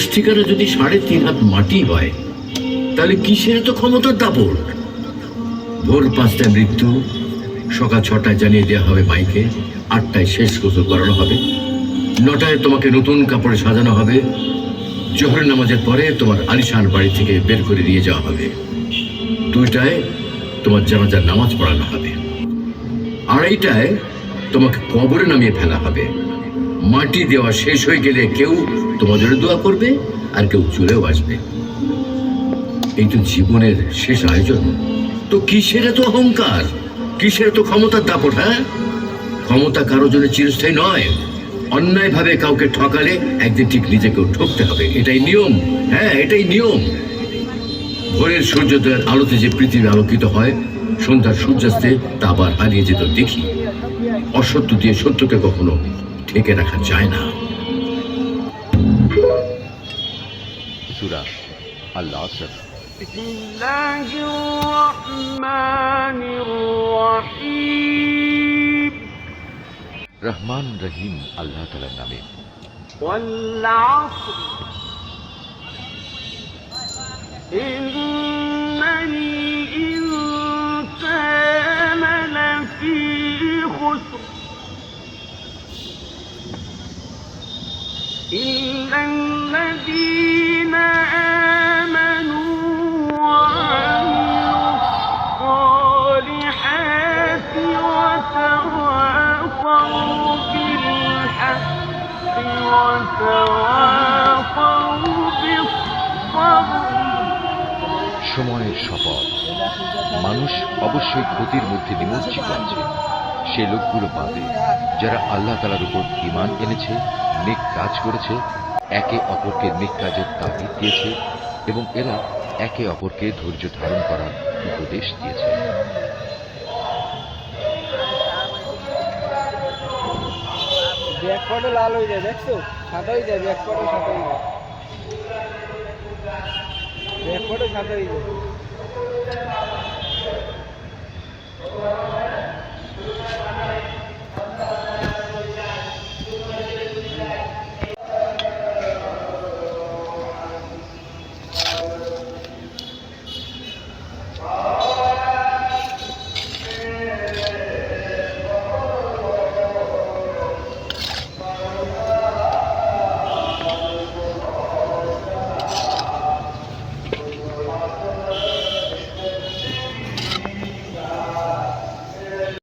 ঠিকানা যদি সাড়ে তিন হাত মাটি হয়, তাহলে কিসের তো ক্ষমতার দাপট? ভোর পাঁচটায় মৃত্যু, সকাল ছটায় জানিয়ে দেওয়া হবে মাইকে, আটটায় শেষ গোসল করানো হবে। নটায় তোমাকে নতুন কাপড়ে সাজানো হবে। জোহর নামাজের পরে তোমার আলিশান বাড়ি থেকে বের করে নিয়ে যাওয়া হবে। দুইটায় তোমার জানাজার নামাজ পড়ানো হবে। আড়াইটায় তোমাকে কবরে নামিয়ে ফেলা হবে। মাটি দেওয়া শেষ হয়ে গেলে কেউ তোমাদের দোয়া করবে আর কেউ চলেও আসবে। এই তো জীবনের শেষ আয়োজন। তো কিসের এত অহংকার? কিসের এত ক্ষমতার দাপট হ্যাঁ? ক্ষমতা কারও জন্য চিরস্থায়ী নয়। অন্যায়ভাবে কাউকে ঠকালে একদিন ঠিক নিজেকেও ঠকতে হবে। এটাই নিয়ম হ্যাঁ এটাই নিয়ম। ভোরের সূর্যোদয়ের আলোতে যে পৃথিবী আলোকিত হয়, সন্ধ্যার সূর্যাস্তে তা আবার হারিয়ে যেত দেখি। অসত্য দিয়ে সত্যকে কখনো ঠেকে রাখা যায় না সুরা আল্লাহ আসর بسم الله الرحمن الرحيم রহমান রহিম আল্লাহ তালার নামে والعصر সময়ের শপথ। মানুষ অবশ্যই ক্ষতির মধ্যে নিমজ্জিত আছে সে লোকগুলো বাদে, যারা আল্লাহ তালার উপর ইমান এনেছে, নেক কাজ করেছে, একে অপরকে নেক কাজের তাগিদ দিয়েছে এবং এরা একে অপরকে ধৈর্য ধারণ করার উপদেশ দিয়েছে। ব্যাক লাল হয়ে যায়, দেখছ? সাদা হয়ে যায় ব্যাক ফটো সাদা যায়। ব্যাক ফটো সাদা হয়ে যায়।